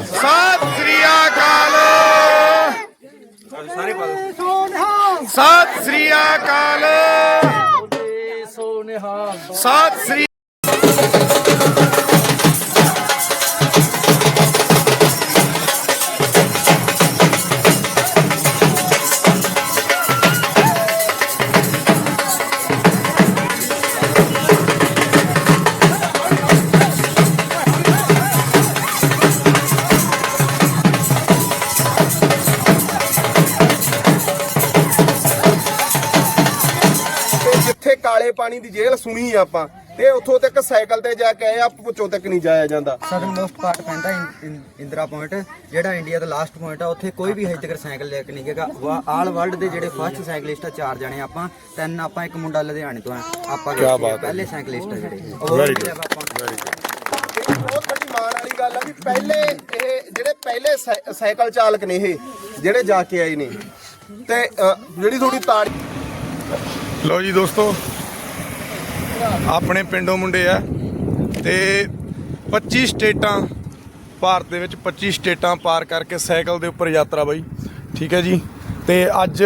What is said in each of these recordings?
ਸਤਿ ਸ੍ਰੀ ਅਕਾਲ। ਸਤਿ ਸ੍ਰੀ ਅਕਾਲ। ਸੋਨਿਹਾ ਸਤਿ ਸ੍ਰੀ ਕਾਲੇ ਪਾਣੀ ਦੀ ਜੇਲ੍ਹ ਸੁਣੀ ਆਪਾਂ ਤੇ ਉੱਥੋਂ ਤੱਕ ਸਾਈਕਲ ਤੇ ਜਾ ਕੇ ਆਏ ਆ ਪੁੱਛੋ ਤੱਕ ਨਹੀਂ ਜਾਇਆ ਜਾਂਦਾ। ਸਦਰਨ ਮੋਸਟ ਪਾਰਟ ਪੈਂਦਾ ਇੰਦਰਾ ਪੁਆਇੰਟ ਜਿਹੜਾ ਇੰਡੀਆ ਦਾ ਲਾਸਟ ਪੁਆਇੰਟ ਆ ਉੱਥੇ ਕੋਈ ਵੀ ਹਜੇ ਤੱਕ ਸਾਈਕਲ ਲੈ ਕੇ ਨਹੀਂ ਗਿਆ। ਆਲ ਵਰਲਡ ਦੇ ਜਿਹੜੇ ਫਸਟ ਸਾਈਕਲਿਸਟ ਆ ਚਾਰ ਜਣੇ ਆਪਾਂ ਤਿੰਨ ਆਪਾਂ ਇੱਕ ਮੁੰਡਾ ਲੁਧਿਆਣੇ ਤੋਂ ਆ। ਆਪਾਂ ਪਹਿਲੇ ਸਾਈਕਲਿਸਟ ਆ ਜਿਹੜੇ। ਵੈਰੀ ਗੁੱਡ ਬਹੁਤ ਵੱਡੀ ਮਾਣ ਵਾਲੀ ਗੱਲ ਆ ਵੀ ਪਹਿਲੇ ਇਹ ਜਿਹੜੇ ਪਹਿਲੇ ਸਾਈ- ਸਾਈਕਲ ਚਾਲਕ ਨੇ ਇਹ ਜਿਹੜੇ ਜਾ ਕੇ ਆਏ ਨੇ। ਤੇ ਜਿਹੜੀ ਥੋੜੀ ਤਾੜੀ ਲਓ ਜੀ ਦੋਸਤੋ ਆਪਣੇ ਪਿੰਡੋਂ ਮੁੰਡੇ ਆ ਤੇ 25 ਸਟੇਟਾਂ ਭਾਰਤ ਦੇ ਵਿੱਚ 25 ਸਟੇਟਾਂ ਪਾਰ ਕਰਕੇ ਸਾਈਕਲ ਦੇ ਉੱਪਰ ਯਾਤਰਾ ਬਾਈ, ਠੀਕ ਹੈ ਜੀ। ਤੇ ਅੱਜ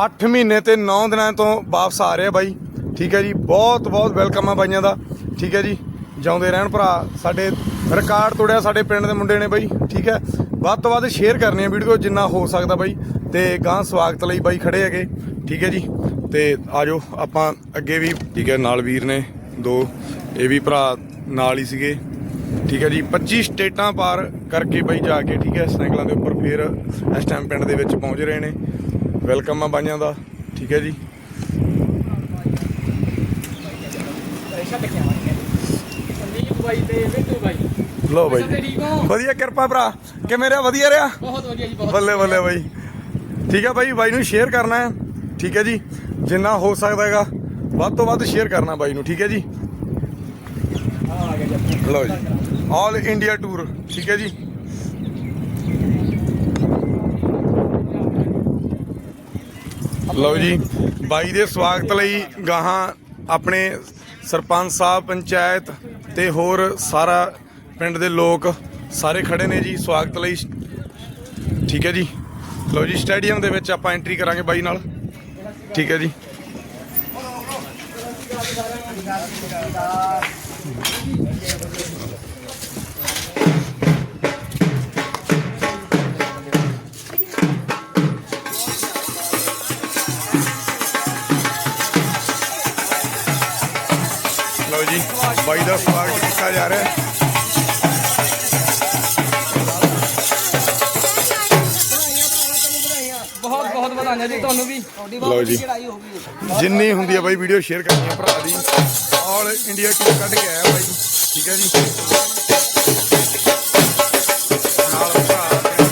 8 ਮਹੀਨੇ ਤੇ 9 ਦਿਨਾਂ ਤੋਂ ਵਾਪਸ ਆ ਰਿਹਾ ਬਾਈ, ਠੀਕ ਹੈ ਜੀ। ਬਹੁਤ ਬਹੁਤ ਵੈਲਕਮ ਆ ਬਾਈਆਂ ਦਾ, ਠੀਕ ਹੈ ਜੀ। ਜਿਉਂਦੇ ਰਹਿਣ ਭਰਾ, ਸਾਡੇ ਰਿਕਾਰਡ ਤੋੜਿਆ ਸਾਡੇ ਪਿੰਡ ਦੇ ਮੁੰਡੇ ਨੇ ਬਾਈ, ਠੀਕ ਹੈ। ਵੱਧ ਤੋਂ ਵੱਧ ਸ਼ੇਅਰ ਕਰਨੀ ਆ ਵੀਡੀਓ ਜਿੰਨਾ ਹੋ ਸਕਦਾ ਬਾਈ, ਤੇ ਗਾਂ ਸਵਾਗਤ ਲਈ ਬਾਈ ਖੜੇ ਹੈਗੇ, ਠੀਕ ਹੈ ਜੀ। ਤੇ ਆਜੋ ਆਪਾਂ ਅੱਗੇ ਵੀ ਠੀਕ ਹੈ ਨਾਲ ਵੀਰ ਨੇ ਦੋ ਇਹ ਵੀ ਭਰਾ ਨਾਲ ਹੀ ਸੀਗੇ। ਠੀਕ ਹੈ ਜੀ 25 ਸਟੇਟਾਂ ਪਾਰ ਕਰਕੇ ਬਾਈ ਜਾ ਕੇ ਠੀਕ ਹੈ ਸਾਈਕਲਾਂ ਦੇ ਉੱਪਰ ਫੇਰ ਇਸ ਟਾਈਮ ਪਿੰਡ ਦੇ ਵਿੱਚ ਪਹੁੰਚ ਰਹੇ ਨੇ। ਵੈਲਕਮ ਆ ਬਾਈਆਂ ਦਾ ਠੀਕ ਹੈ ਜੀ। ਲੋ ਬਾਈ ਵਧੀਆ ਕਿਰਪਾ ਭਰਾ ਕਿਵੇਂ ਰਿਹਾ? ਵਧੀਆ ਰਿਹਾ? ਬਹੁਤ ਵਧੀਆ ਜੀ ਬਹੁਤ ਬੱਲੇ ਬੱਲੇ ਬਾਈ। ਠੀਕ ਹੈ ਬਾਈ ਬਾਈ ਨੂੰ ਸ਼ੇਅਰ ਕਰਨਾ ਹੈ। ਠੀਕ ਹੈ ਜੀ? ਜਿੰਨਾ ਹੋ ਸਕਦਾ ਹੈਗਾ, ਵੱਧ ਤੋਂ ਵੱਧ ਸ਼ੇਅਰ ਕਰਨਾ ਬਾਈ ਨੂੰ, ਠੀਕ ਹੈ ਜੀ? ਲਓ ਜੀ ਆਲ ਇੰਡੀਆ ਟੂਰ ਠੀਕ ਹੈ ਜੀ? ਲਓ ਜੀ, ਬਾਈ ਦੇ ਸਵਾਗਤ ਲਈ ਗਾਹਾਂ ਆਪਣੇ ਸਰਪੰਚ ਸਾਹਿਬ, ਪੰਚਾਇਤ ਤੇ ਹੋਰ ਸਾਰਾ ਪਿੰਡ ਦੇ ਲੋਕ ਸਾਰੇ ਖੜੇ ਨੇ ਜੀ ਸਵਾਗਤ ਲਈ। ਠੀਕ ਹੈ ਜੀ? ਲਓ ਜੀ ਸਟੇਡੀਅਮ ਦੇ ਵਿੱਚ ਆਪਾਂ ਐਂਟਰੀ ਕਰਾਂਗੇ ਬਾਈ ਨਾਲ। ਠੀਕ ਹੈ ਜੀ ਲਓ ਜੀ ਬਾਈ ਦਾ ਸਵਾਗਤ ਕੀਤਾ ਜਾ ਰਿਹਾ ਹੈ ਬਹੁਤ ਵਧਾਈਆਂ ਜੀ ਤੁਹਾਨੂੰ ਵੀ। ਲਓ ਜੀ। ਜਿੰਨੀ ਹੁੰਦੀ ਹੈ ਬਾਈ ਵੀਡੀਓ ਸ਼ੇਅਰ ਕਰਨੀ ਹੈ ਭਰਾ ਦੀ। ਆਲ ਇੰਡੀਆ ਟੀਮ ਕੱਢ ਕੇ ਆਇਆ ਬਾਈ। ਠੀਕ ਹੈ ਜੀ। ਨਾਲ ਭਰਾ ਆਪਣੇ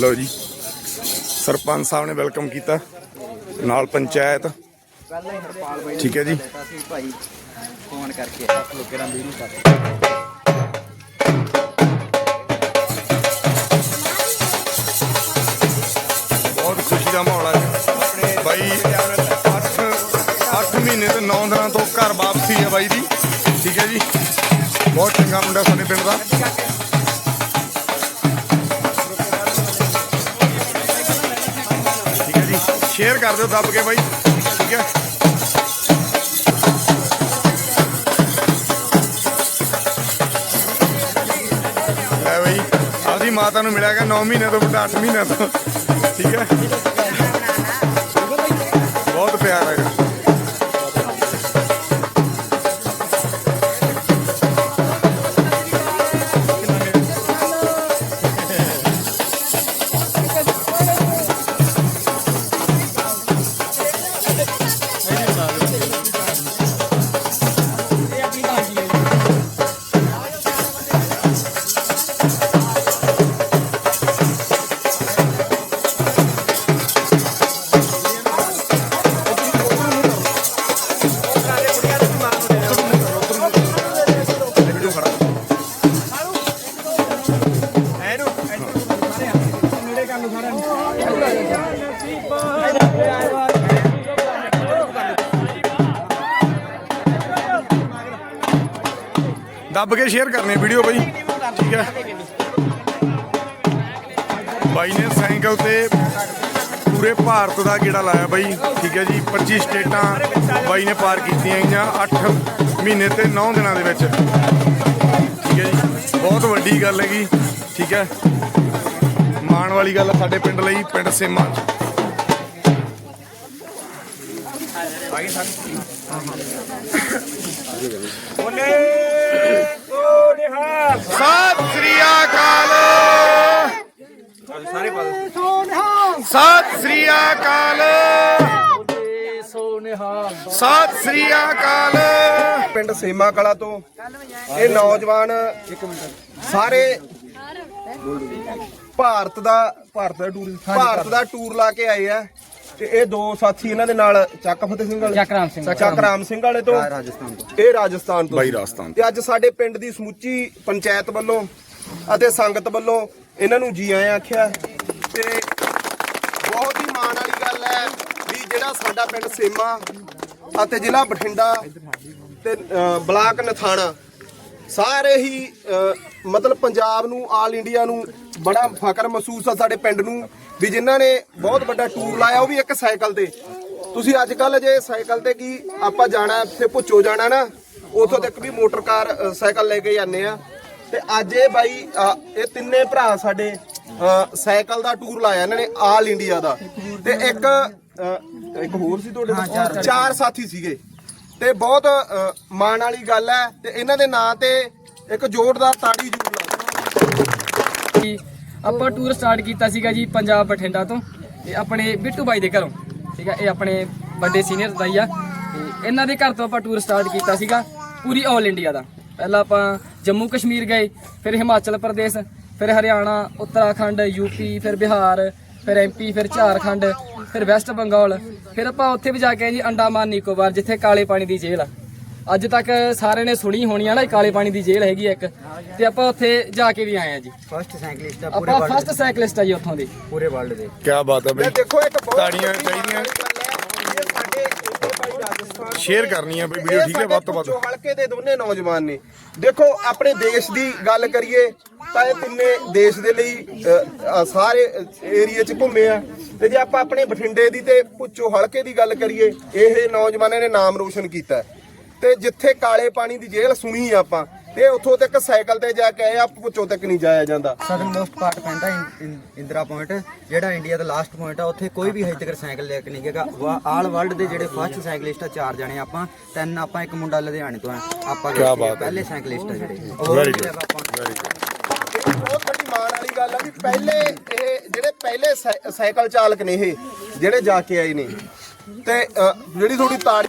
ਲਓ ਜੀ। ਸਰਪੰਚ ਸਾਹਿਬ ਨੇ ਵੈਲਕਮ ਕੀਤਾ। ਨਾਲ ਪੰਚਾਇਤ। ਪਹਿਲਾਂ ਹੀ ਹਰਪਾਲ ਬਾਈ ਠੀਕ ਹੈ ਜੀ। ਦਿੱਤਾ ਭਾਈ ਫੋਨ ਕਰਕੇ ਲੋਕਾਂ ਨਾਲ ਵੀਡੀਓ ਕਰ ਬਹੁਤ ਖੁਸ਼ੀ ਦਾ ਮਾਹੌਲ ਹੈ ਬਾਈ 8 8 ਮਹੀਨੇ ਤੇ 9 ਦਿਨਾਂ ਤੋਂ ਘਰ ਵਾਪਸੀ ਹੈ ਬਾਈ ਦੀ। ਠੀਕ ਹੈ ਜੀ। ਬਹੁਤ ਚੰਗਾ ਮੁੰਡਾ ਸਾਡੇ ਪਿੰਡ ਦਾ। ਸ਼ੇਅਰ ਕਰ ਦਿਓ ਦੱਬ ਕੇ ਬਾਈ। ਠੀਕ ਹੈ। ਲੈ ਬਾਈ ਆਦੀ ਮਾਤਾ ਨੂੰ ਮਿਲਿਆ ਗਿਆ 9 ਮਹੀਨੇ ਤੋਂ ਬੁੱਢਾ 8 ਮਹੀਨੇ ਤੋਂ। ਠੀਕ ਹੈ। ਦੱਬ ਕੇ ਸ਼ੇਅਰ ਕਰਨੀ ਵੀਡੀਓ ਬਈ। ਠੀਕ ਹੈ। ਬਾਈ ਨੇ ਸਾਈਕਲ ਤੇ ਪੂਰੇ ਭਾਰਤ ਦਾ ਗੇੜਾ ਲਾਇਆ ਬਾਈ। ਠੀਕ ਹੈ ਜੀ 25 ਸਟੇਟਾਂ ਬਾਈ ਨੇ ਪਾਰ ਕੀਤੀਆਂ ਗਈਆਂ 8 ਮਹੀਨੇ ਤੇ 9 ਦਿਨਾਂ ਦੇ ਵਿੱਚ। ਠੀਕ ਹੈ ਜੀ ਬਹੁਤ ਵੱਡੀ ਗੱਲ ਹੈਗੀ। ਠੀਕ ਹੈ। ਮਾਣ ਵਾਲੀ ਗੱਲ ਸਾਡੇ ਪਿੰਡ ਲਈ ਪਿੰਡ ਸੇਮਾ ਚ। ਸਤਿ ਸ੍ਰੀ ਅਕਾਲ। ਸਤਿ ਸ੍ਰੀ ਅਕਾਲ। ਸਤਿ ਸ੍ਰੀ ਅਕਾਲ। ਪਿੰਡ ਸੇਮਾ ਕਲਾ ਤੋਂ ਇਹ ਨੌਜਵਾਨ ਸਾਰੇ ਭਾਰਤ ਦਾ ਭਾਰਤ ਦਾ ਟੂਰ ਭਾਰਤ ਦਾ ਟੂਰ ਲਾ ਕੇ ਆਏ ਆ। ਤੇ ਇਹ ਦੋ ਸਾਥੀ ਇਹਨਾਂ ਦੇ ਨਾਲ ਚੱਕ ਫਤਿਹ ਸਿੰਘ ਵਾਲੇ। ਚੱਕਰਾਮ ਸਿੰਘ। ਚੱਕਰਾਮ ਸਿੰਘ ਵਾਲੇ ਤੋਂ। ਰਾਜਸਥਾਨ ਤੋਂ। ਇਹ ਰਾਜਸਥਾਨ ਤੋਂ। ਬਾਈ ਰਾਜਸਥਾਨ ਤੇ ਅੱਜ ਸਾਡੇ ਪਿੰਡ ਦੀ ਸਮੁੱਚੀ ਪੰਚਾਇਤ ਵੱਲੋਂ ਅਤੇ ਸੰਗਤ ਵੱਲੋਂ ਇਹਨਾਂ ਨੂੰ ਜੀ ਆਇਆਂ ਆਖਿਆ। ਤੇ ਬਹੁਤ ਹੀ ਮਾਣ ਵਾਲੀ ਗੱਲ ਹੈ ਵੀ ਜਿਹੜਾ ਸਾਡਾ ਪਿੰਡ ਸੇਮਾ ਅਤੇ ਜ਼ਿਲ੍ਹਾ ਬਠਿੰਡਾ ਤੇ ਅ, ਬਲਾਕ ਨਥਾਣਾ ਸਾਰੇ ਹੀ ਅ, ਮਤਲਬ ਪੰਜਾਬ ਨੂੰ ਆਲ ਇੰਡੀਆ ਨੂੰ ਬੜਾ ਫਖਰ ਮਹਿਸੂਸ ਆ ਸਾਡੇ ਪਿੰਡ ਨੂੰ ਵੀ ਜਿਨ੍ਹਾਂ ਨੇ ਬਹੁਤ ਵੱਡਾ ਟੂਰ ਲਾਇਆ ਉਹ ਵੀ ਇੱਕ ਸਾਈਕਲ ਤੇ। ਤੁਸੀਂ ਅੱਜ ਕੱਲ ਜੇ ਸਾਈਕਲ ਤੇ ਕੀ ਆਪਾਂ ਜਾਣਾ ਇੱਥੇ ਭੁੱਚੋ ਜਾਣਾ ਨਾ ਉਥੋਂ ਤੱਕ ਵੀ ਮੋਟਰ ਕਾਰ ਸਾਈਕਲ ਲੈ ਕੇ ਜਾਂਦੇ ਆ। ਤੇ ਅੱਜ ਇਹ ਬਾਈ ਇਹ ਤਿੰਨੇ ਭਰਾ ਸਾਡੇ ਸਾਈਕਲ ਦਾ ਟੂਰ ਲਾਇਆ ਇਹਨਾਂ ਨੇ ਆਲ ਇੰਡੀਆ ਦਾ। ਤੇ ਇੱਕ ਇੱਕ ਹੋਰ ਸੀ ਤੁਹਾਡੇ? ਚਾਰ ਸਾਥੀ ਸੀਗੇ। ਤੇ ਬਹੁਤ ਮਾਣ ਵਾਲੀ ਗੱਲ ਹੈ ਤੇ ਇਹਨਾਂ ਦੇ ਨਾਂ ਤੇ ਇੱਕ ਜ਼ੋਰਦਾਰ ਤਾੜੀ ਜ਼ਰੂਰ ਲਾਓ ਜੀ, ਆਪਾਂ ਟੂਰ ਸਟਾਰਟ ਕੀਤਾ ਸੀਗਾ ਜੀ ਪੰਜਾਬ ਬਠਿੰਡਾ ਤੋਂ। ਤੇ ਆਪਣੇ ਬਿੱਟੂ ਬਾਈ ਦੇ ਘਰੋਂ। ਠੀਕ ਹੈ ਇਹ ਆਪਣੇ ਵੱਡੇ ਸੀਨੀਅਰ ਦਾ ਆ। ਤੇ ਇਹਨਾਂ ਦੇ ਘਰ ਤੋਂ ਆਪਾਂ ਟੂਰ ਸਟਾਰਟ ਕੀਤਾ ਸੀਗਾ ਪੂਰੀ ਆਲ ਇੰਡੀਆ ਦਾ। ਪਹਿਲਾਂ ਆਪਾਂ ਜੰਮੂ ਕਸ਼ਮੀਰ ਗਏ, ਫਿਰ ਹਿਮਾਚਲ ਪ੍ਰਦੇਸ਼, ਫਿਰ ਹਰਿਆਣਾ, ਉੱਤਰਾਖੰਡ ਯੂਪੀ ਫਿਰ ਬਿਹਾਰ, ਫਿਰ ਐਮਪੀ ਫਿਰ ਝਾਰਖੰਡ, ਫਿਰ ਵੈਸਟ ਬੰਗਾਲ। ਫਿਰ ਆਪਾਂ ਉੱਥੇ ਵੀ ਜਾ ਕੇ ਜੀ ਅੰਡਾਮਾਨ, ਨਿਕੋਬਾਰ, ਜਿੱਥੇ ਕਾਲੇ ਪਾਣੀ ਦੀ ਜੇਲ੍ਹ ਆ। ਅੱਜ ਤੱਕ ਸਾਰਿਆਂ ਨੇ ਸੁਣੀ ਹੋਣੀ ਆ ਨਾ ਇਹ ਕਾਲੇ ਪਾਣੀ ਦੀ ਜੇਲ੍ਹ ਹੈਗੀ ਆ ਇੱਕ। ਤੇ ਆਪਾਂ ਉੱਥੇ ਜਾ ਕੇ ਵੀ ਆਏ ਆ ਜੀ। ਫਸਟ ਸਾਈਕਲਿਸਟ ਆ ਪੂਰੇ ਆਪਾਂ ਵਰਲਡ ਫਸਟ ਸਾਈਕਲਿਸਟ ਆ ਜੀ ਉੱਥੋਂ ਦੇ। ਪੂਰੇ ਵਰਲਡ ਦੇ। ਕੀ ਬਾਤ ਹੈ ਇਹ ਬਈ ਦੇਖੋ ਇੱਕ ਬਹੁਤ ਤਾੜੀਆਂ ਵੱਡੀ ਚਾਹੀਦੀਆਂ। ਵਾਲੀ ਗੱਲ ਹੈ, ਇਹ ਸਾਡੇ ਇੱਥੇ ਭਾਈ ਰਾਜਸਥਾਨ ਸ਼ੇਅਰ ਕਰਨੀ ਹੈ ਬਈ ਵੀਡੀਓ ਠੀਕ ਹੈ ਵੱਧ ਤੋਂ ਵੱਧ। ਜੋ ਹਲਕੇ ਦੇ ਦੋਨੇ ਨੌਜਵਾਨ ਨੇ। ਦੇਖੋ ਆਪਣੇ ਦੇਸ਼ ਦੀ ਗੱਲ ਕਰੀਏ ਤਾਂ ਇਹ ਤਿੰਨੇ ਦੇਸ਼ ਦੇ ਲਈ ਅ, ਅ, ਸਾਰੇ ਏਰੀਆ 'ਚ ਘੁੰਮੇ ਆ। ਤੇ ਜੇ ਆਪਾਂ ਆਪਣੇ ਬਠਿੰਡੇ ਦੀ ਤੇ ਪੁੱਚੋ ਹਲਕੇ ਦੀ ਗੱਲ ਕਰੀਏ ਇਹ ਨੌਜਵਾਨਾਂ ਨੇ ਨਾਮ ਰੋਸ਼ਨ ਕੀਤਾ। ਹੈ। ਤੇ ਜਿੱਥੇ ਕਾਲੇ ਪਾਣੀ ਦੀ ਜੇਲ੍ਹ ਸੁਣੀ ਆਪਾਂ ਤੇ ਉੱਥੋਂ ਤੱਕ ਸਾਈਕਲ ਤੇ ਜਾ ਕੇ ਆਏ ਆ ਪੁੱਚੋ ਤੱਕ ਨਹੀਂ ਜਾਇਆ ਜਾਂਦਾ। ਸਦਨ ਮੋਸਟ ਪਾਰਟ ਪੈਂਦਾ ਇੰਦਰਾ ਪੁਆਇੰਟ ਜਿਹੜਾ ਇੰਡੀਆ ਦਾ ਲਾਸਟ ਪੁਆਇੰਟ ਆ ਉੱਥੇ ਕੋਈ ਵੀ ਹਜੇ ਤੱਕ ਸਾਈਕਲ ਲੈ ਕੇ ਨਹੀਂ ਗਿਆ। ਆਲ ਵਰਲਡ ਦੇ ਜਿਹੜੇ ਫਸਟ ਸਾਈਕਲਿਸਟ ਆ ਚਾਰ ਜਣੇ ਆਪਾਂ ਤਿੰਨ ਆਪਾਂ ਇੱਕ ਮੁੰਡਾ ਲੁਧਿਆਣੇ ਤੋਂ ਆ। ਆਪਾਂ। ਪਹਿਲੇ ਸਾਈਕਲਿਸਟ ਆ ਜਿਹੜੇ। Very good. ਆਪਾਂ ਇਹ ਬਹੁਤ ਵੱਡੀ ਮਾਣ ਵਾਲੀ ਗੱਲ ਆ ਵੀ ਪਹਿਲੇ ਇਹ ਜਿਹੜੇ ਪਹਿਲੇ ਸਾਈ- ਸਾਈਕਲ ਚਾਲਕ ਨੇ ਇਹ ਜਿਹੜੇ ਜਾ ਕੇ ਆਏ ਨੇ। ਤੇ ਜਿਹੜੀ ਥੋੜੀ ਤਾੜੀ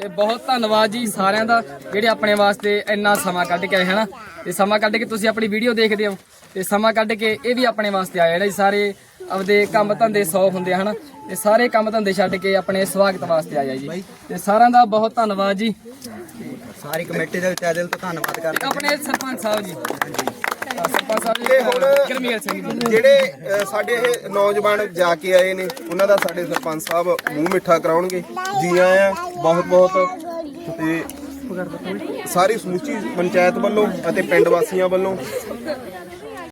ਤੇ ਬਹੁਤ ਧੰਨਵਾਦ ਜੀ ਸਾਰਿਆਂ ਦਾ ਜਿਹੜੇ ਆਪਣੇ ਵਾਸਤੇ ਇੰਨਾ ਸਮਾਂ ਕੱਢ ਕੇ ਆਏ ਹਨਾ? ਤੇ ਸਮਾਂ ਕੱਢ ਕੇ ਤੁਸੀਂ ਆਪਣੀ ਵੀਡੀਓ ਦੇਖਦੇ ਹੋ ਤੇ ਸਮਾਂ ਕੱਢ ਕੇ ਇਹ ਵੀ ਆਪਣੇ ਵਾਸਤੇ ਆਏ ਨੇ ਜੀ? ਸਾਰੇ ਆਪਦੇ ਕੰਮ ਧੰਦੇ ਸੌ ਹੁੰਦੇ ਹਨ? ਤੇ ਸਾਰੇ ਕੰਮ ਧੰਦੇ ਛੱਡ ਕੇ ਆਪਣੇ ਸਵਾਗਤ ਵਾਸਤੇ ਆਏ ਆ ਜੀ। ਤੇ ਸਾਰਿਆਂ ਦਾ ਬਹੁਤ ਧੰਨਵਾਦ ਜੀ। ਸਾਰੀ ਕਮੇਟੀ ਦੇ ਦਿਲ ਤੋਂ ਧੰਨਵਾਦ ਕਰਦੇ। ਆਪਣੇ ਸਰਪੰਚ ਸਾਹਿਬ ਜੀ। ਸਰਪੰਚ ਸਾਹਿਬ ਜੀ ਕਰਮੀਲ ਸਿੰਘ ਜੀ। ਜਿਹੜੇ ਸਾਡੇ ਇਹ ਨੌਜਵਾਨ ਜਾ ਕੇ ਆਏ ਨੇ ਉਹਨਾਂ ਦਾ ਸਾਡੇ ਸਰਪੰਚ ਸਾਹਿਬ ਮੂੰਹ ਮਿੱਠਾ ਕਰਾਉਣਗੇ। ਜੀ ਆਇਆਂ। ਬਹੁਤ ਬਹੁਤ ਤੇ ਸਾਰੀ ਸਮੁੱਚੀ ਪੰਚਾਇਤ ਵੱਲੋਂ ਅਤੇ ਪਿੰਡ ਵਾਸੀਆਂ ਵੱਲੋਂ